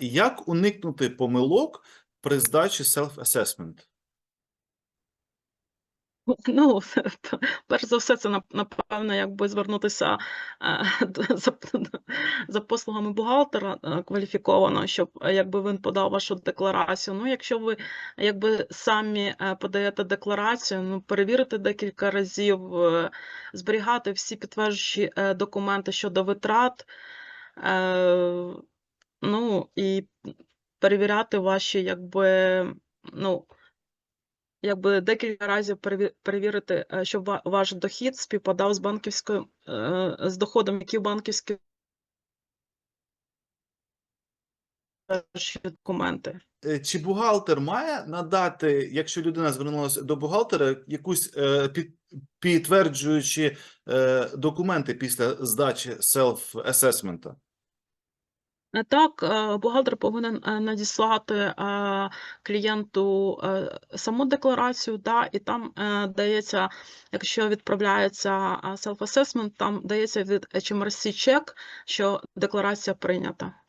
Як уникнути помилок при здачі self-assessment? Ну, перш за все, це напевно, якби звернутися е, за, за послугами бухгалтера е, кваліфікованого, щоб е, якби він подав вашу декларацію. Ну, якщо ви якби самі подаєте декларацію, ну перевірити декілька разів, зберігати всі підтверджуючі документи щодо витрат. Ну і перевіряти ваші, якби, ну, якби декілька разів переві- перевірити, е, щоб ваш дохід співпадав з банківською, е, з доходом, який в банківській документи. Е, Чи бухгалтер має надати, якщо людина звернулася до бухгалтера, якусь під, підтверджуючи е, документи після здачі self-assessment? Е, Так, е, бухгалтер повинен е, надіслати клієнту саму декларацію, да, і там дається, якщо відправляється self-assessment, там дається від HMRC чек, що декларація прийнята.